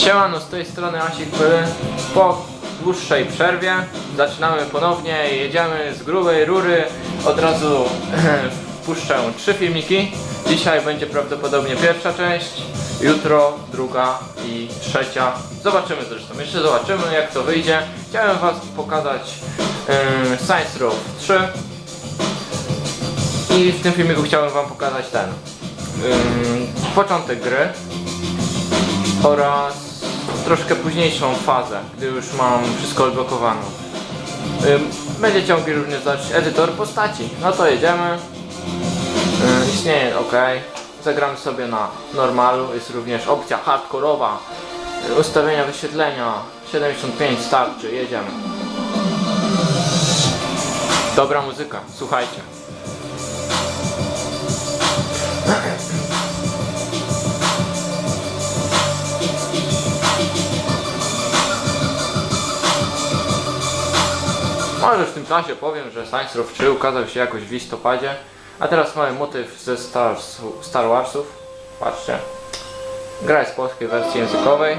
Siemano, z tej strony Asik Pyly. Po dłuższej przerwie zaczynamy ponownie jedziemy z grubej rury. Od razu wpuszczę trzy filmiki. Dzisiaj będzie prawdopodobnie pierwsza część, jutro druga i trzecia. Zobaczymy zresztą, jeszcze zobaczymy jak to wyjdzie. Chciałem Was pokazać yy, Science Row 3 i w tym filmiku chciałem Wam pokazać ten ym, początek gry oraz troszkę późniejszą fazę, gdy już mam wszystko odblokowane. Ym, Będziecie mogli również dać edytor postaci. No to jedziemy. Istnieje OK. Zagramy sobie na normalu. Jest również opcja hardkorowa. Ustawienia wyświetlenia 75 starczy. Jedziemy. Dobra muzyka, słuchajcie. Może w tym czasie powiem, że Science Row 3 ukazał się jakoś w listopadzie, a teraz mamy motyw ze Star, Star Warsów. Patrzcie. Gra jest w polskiej wersji językowej.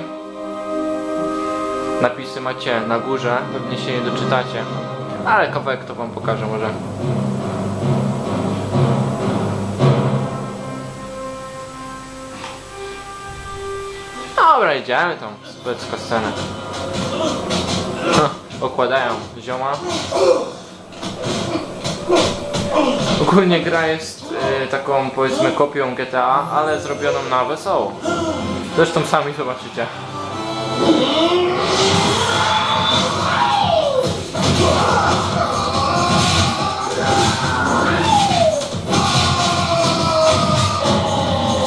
Napisy macie na górze, pewnie się nie doczytacie, ale kawałek to wam pokażę może. Dobra, idziemy tą specka scenę. Okładają zioma. Ogólnie gra jest y, taką powiedzmy kopią GTA, ale zrobioną na wesoło. Zresztą sami zobaczycie.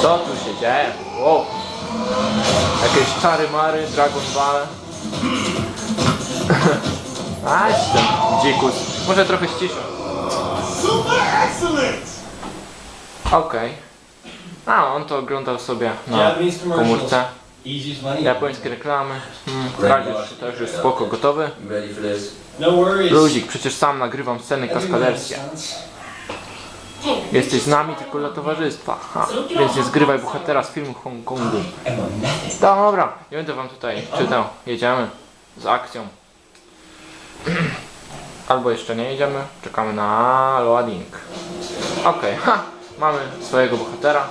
Co tu się dzieje? Wow. Jakieś czary mary, Dragon Ball. A, ten dzikus. Może trochę ściszę. Super excellent! Okej. A, on to oglądał sobie na komórce. Japońskie reklamy. Hmm, Radzisz też już spoko, gotowy? No. Luzik, przecież sam nagrywam sceny kaskaderskie. Jesteś z nami tylko dla towarzystwa. Ha, więc nie zgrywaj bohatera z filmu Hongkongu. Dobra, nie będę wam tutaj czytał. Jedziemy z akcją. Albo jeszcze nie jedziemy. Czekamy na loading. Okej, ha, mamy swojego bohatera.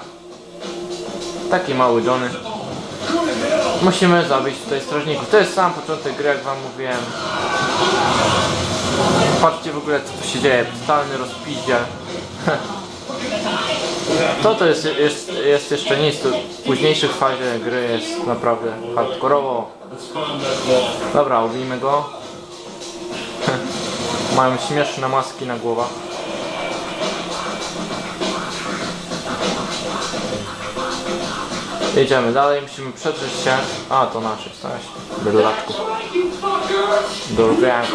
Taki mały Johnny. Musimy zabić tutaj strażników. To jest sam początek gry, jak wam mówiłem. Patrzcie w ogóle co tu się dzieje. Totalny rozpiździel. To to jest, jest, jest jeszcze nic, to w późniejszych fazie gry jest naprawdę hardkorowo. Dobra, ubijmy go. Mają śmieszne maski na głowach. Jedziemy dalej, musimy przetrzeć się. A, to nasz jesteś. Bydlaczku. Dorwiałem.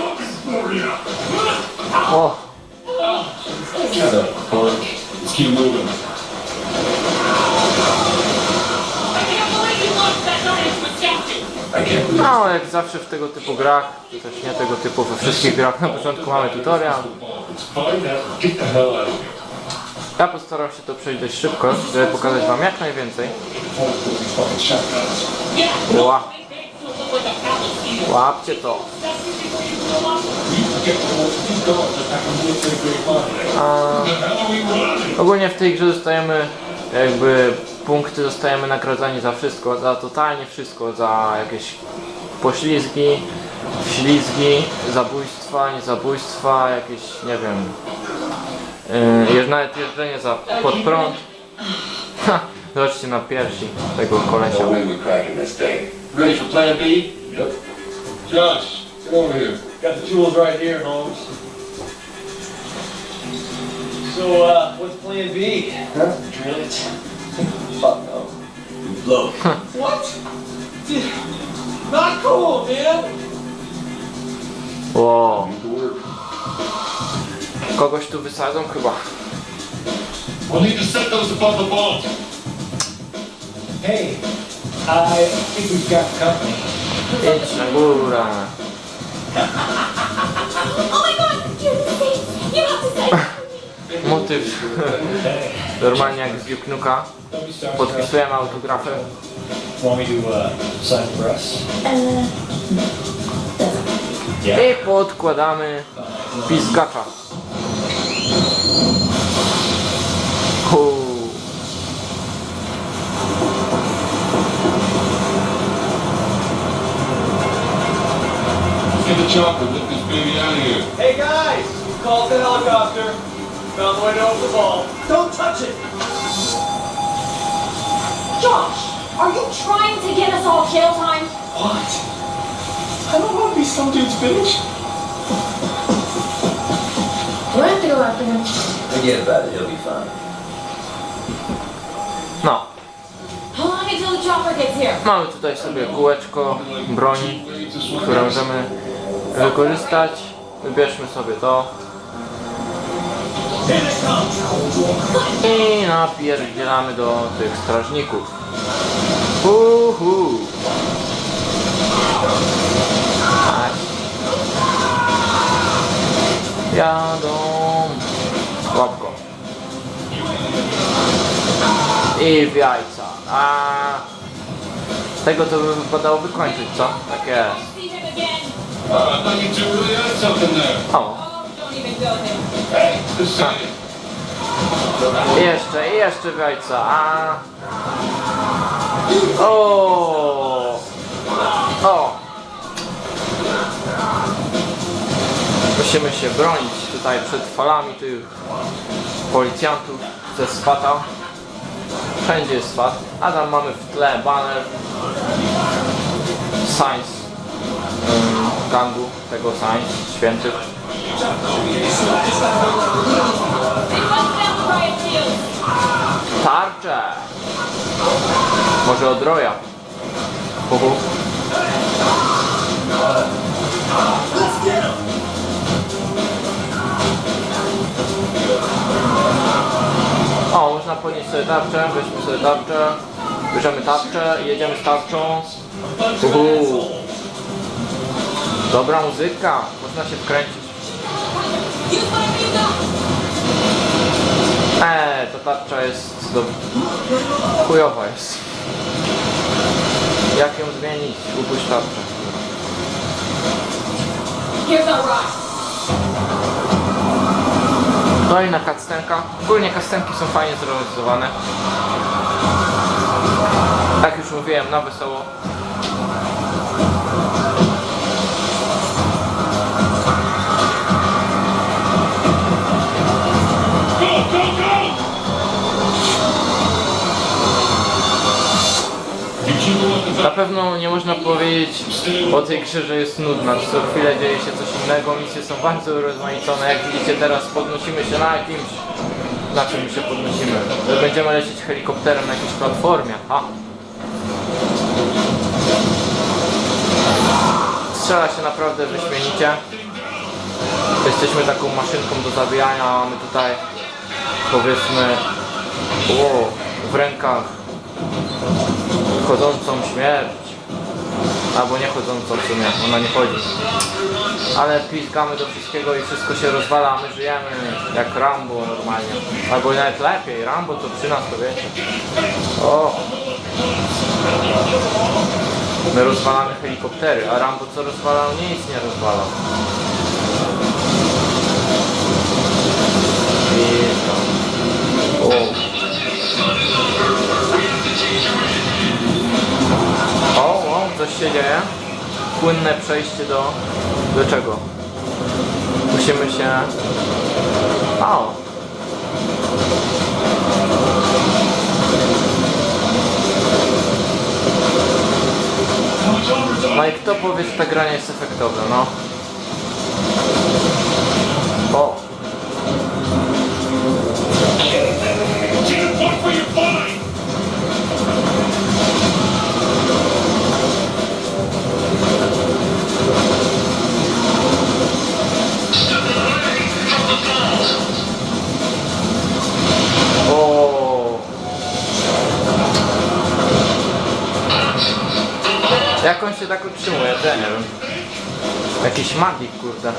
O! Let's No, jak zawsze w tego typu grach, to też nie tego typu we wszystkich grach, na początku mamy tutorial. Ja postaram się to przejść dość szybko, żeby pokazać wam jak najwięcej. Ła. Łapcie to. A, ogólnie w tej grze dostajemy jakby punkty, dostajemy nagradzanie za wszystko, za totalnie wszystko, za jakieś poślizgi, ślizgi, zabójstwa, niezabójstwa, jakieś, nie wiem, yy, nawet jeżdżenie za pod prąd. Ha, zobaczcie na piersi tego kolesia. No. Ready for plan B? Josh, get over here. Got the tools right here, Holmes. So, uh, what's plan B? Huh? Drill it. Fuck no. We blow. what? Dude, not cool, man. Wow. Kogoś tu wysadzą chyba. We'll need to set those above the bombs. Hey, I think we've got company. Idź na górę. Motyw. Normalnie jak z Duke Nuka. Podpisujemy autografy. Uh? Yeah. I podkładamy pizgacza. Get the chopper, get this baby out of here. Hey guys, call the helicopter. Found the way to open the ball. Don't touch it. Josh, are you trying to get us all jail time? What? I don't want to be some dude's bitch. I have to go after him? Forget about it, he'll be fine. No, How long until the chopper gets here? mamy tutaj sobie kółeczko broni, które możemy wykorzystać. Wybierzmy sobie to. I napierdzielamy do tych strażników. Uhu. Tak. Jadą. Łap go. I w jajca. A tego to by wypadało wykończyć, co? Tak jest. O. I jeszcze, i jeszcze w jajca. A. O. O. Musimy się bronić tutaj przed falami tych policjantów ze swata. Wszędzie jest swat. A tam mamy w tle banner Science ym, gangu, tego Science, świętych. Tarcze! Może od roja. Uhu. O, można podnieść sobie tarczę, weźmy sobie tarczę, bierzemy tarczę i jedziemy z tarczą. Uhu. Dobra muzyka, można się wkręcić. Eee, ta tarcza jest do... chujowa jest. Jak ją zmienić? Upuść tarczę. Here's our ride. Kolejna kactenka. Ogólnie kastenki są fajnie zrealizowane. Tak już mówiłem, na wesoło. Na pewno nie można powiedzieć o tej grze, że jest nudna. Co chwilę dzieje się coś innego, misje są bardzo urozmaicone. Jak widzicie teraz podnosimy się na jakimś... Na czym się podnosimy? Będziemy lecieć helikopterem na jakiejś platformie. Ha! Strzela się naprawdę wyśmienicie. Jesteśmy taką maszynką do zabijania, mamy tutaj powiedzmy o, w rękach chodzącą śmierć. Albo nie chodzącą w sumie, ona nie chodzi. Ale piskamy do wszystkiego i wszystko się rozwala, a my żyjemy jak Rambo normalnie. Albo nawet lepiej, Rambo to przy nas to wiecie. O! My rozwalamy helikoptery, a Rambo co rozwalał? Nic nie rozwalał. I. O, się dzieje. Płynne przejście do... Do czego? Musimy się... O! I kto powie, że ta gra nie jest efektowna, no? O! Tak utrzymuje, to. Jakiś magik, kurde.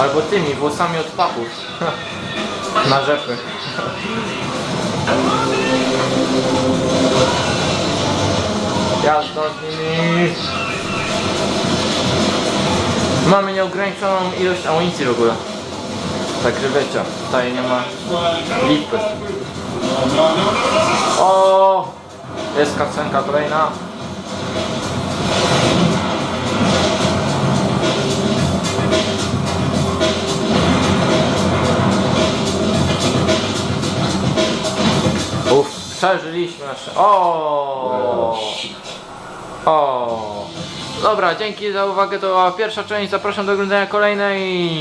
Albo tymi włosami od pachów. Na rzepy. Jazda z nimi. Mamy nieograniczoną ilość amunicji w ogóle. Także wiecie, tutaj nie ma lipy. O, jest kacenka kolejna. Przeżyliśmy nasze. O! O! Dobra, dzięki za uwagę. To była pierwsza część. Zapraszam do oglądania kolejnej.